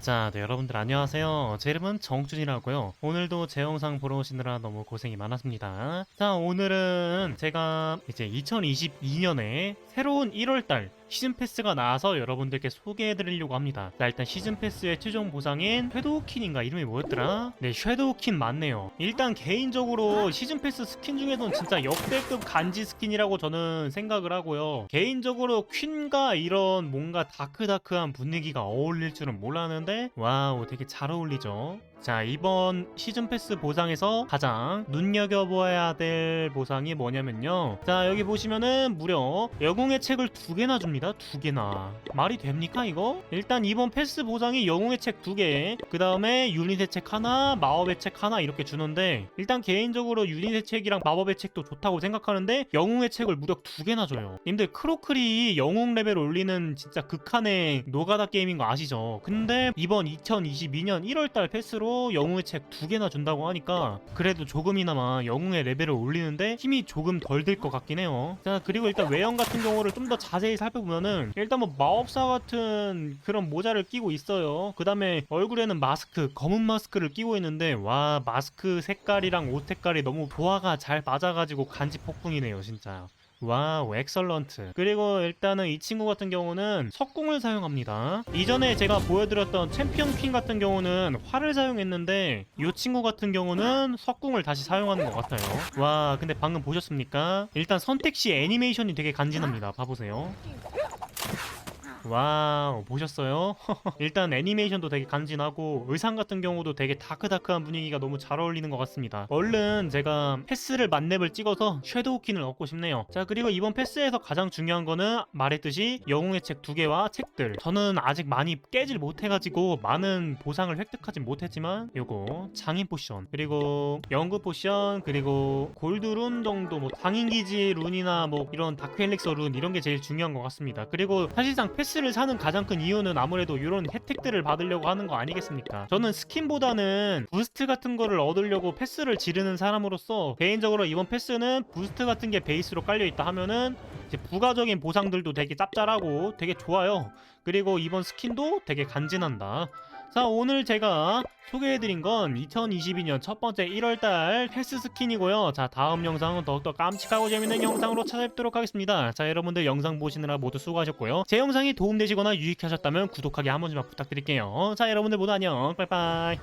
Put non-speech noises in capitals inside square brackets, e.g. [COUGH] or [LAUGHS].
자, 네, 여러분들 안녕하세요. 제 이름은 정준이라고요. 오늘도 제 영상 보러 오시느라 너무 고생이 많았습니다. 자, 오늘은 제가 이제 2022년에 새로운 1월달 시즌 패스가 나와서 여러분들께 소개해드리려고 합니다. 자, 일단 시즌 패스의 최종 보상인 섀도우킨인가 이름이 뭐였더라? 네, 섀도우킨 맞네요. 일단 개인적으로 시즌 패스 스킨 중에서는 진짜 역대급 간지 스킨이라고 저는 생각을 하고요. 개인적으로 퀸과 이런 뭔가 다크다크한 분위기가 어울릴 줄은 몰랐는데 와우 되게 잘 어울리죠. 자 이번 시즌 패스 보상에서 가장 눈여겨보아야 될 보상이 뭐냐면요 자 여기 보시면은 무려 영웅의 책을 두 개나 줍니다 두 개나 말이 됩니까 이거? 일단 이번 패스 보상이 영웅의 책 두개그 다음에 유닛의 책 하나 마법의 책 하나 이렇게 주는데 일단 개인적으로 유닛의 책이랑 마법의 책도 좋다고 생각하는데 영웅의 책을 무려 두 개나 줘요 님들 크로클이 영웅 레벨 올리는 진짜 극한의 노가다 게임인 거 아시죠? 근데 이번 2022년 1월달 패스로 영웅의 책 두 개나 준다고 하니까 그래도 조금이나마 영웅의 레벨을 올리는데 힘이 조금 덜 들 것 같긴 해요. 자 그리고 일단 외형 같은 경우를 좀 더 자세히 살펴보면은 일단 뭐 마법사 같은 그런 모자를 끼고 있어요. 그 다음에 얼굴에는 마스크 검은 마스크를 끼고 있는데 와 마스크 색깔이랑 옷 색깔이 너무 조화가 잘 맞아가지고 간지 폭풍이네요 진짜. 와우 엑설런트 그리고 일단은 이 친구 같은 경우는 석궁을 사용합니다. 이전에 제가 보여드렸던 챔피언 퀸 같은 경우는 활을 사용했는데 이 친구 같은 경우는 석궁을 다시 사용하는 것 같아요. 와 근데 방금 보셨습니까? 일단 선택 시 애니메이션이 되게 간지납니다. 봐보세요 와우 보셨어요? [LAUGHS] 일단 애니메이션도 되게 간지나고 의상 같은 경우도 되게 다크다크한 분위기가 너무 잘 어울리는 것 같습니다. 얼른 제가 패스를 만렙을 찍어서 섀도우킨을 얻고 싶네요. 자 그리고 이번 패스에서 가장 중요한 거는 말했듯이 영웅의 책 두 개와 책들. 저는 아직 많이 깨질 못해가지고 많은 보상을 획득하진 못했지만 요거 장인 포션 그리고 연구 포션 그리고 골드룬 정도 뭐 장인기지 룬이나 뭐 이런 다크 헬릭서 룬 이런 게 제일 중요한 것 같습니다. 그리고 사실상 패스를 사는 가장 큰 이유는 아무래도 이런 혜택들을 받으려고 하는 거 아니겠습니까 저는 스킨보다는 부스트 같은 거를 얻으려고 패스를 지르는 사람으로서 개인적으로 이번 패스는 부스트 같은 게 베이스로 깔려 있다 하면은 이제 부가적인 보상들도 되게 짭짤하고 되게 좋아요. 그리고 이번 스킨도 되게 간지난다. 자, 오늘 제가 소개해드린 건 2022년 첫 번째 1월달 패스 스킨이고요. 자, 다음 영상은 더욱더 깜찍하고 재밌는 영상으로 찾아뵙도록 하겠습니다. 자, 여러분들 영상 보시느라 모두 수고하셨고요. 제 영상이 도움되시거나 유익하셨다면 구독하기 한 번씩만 부탁드릴게요. 자, 여러분들 모두 안녕. 빠이빠이.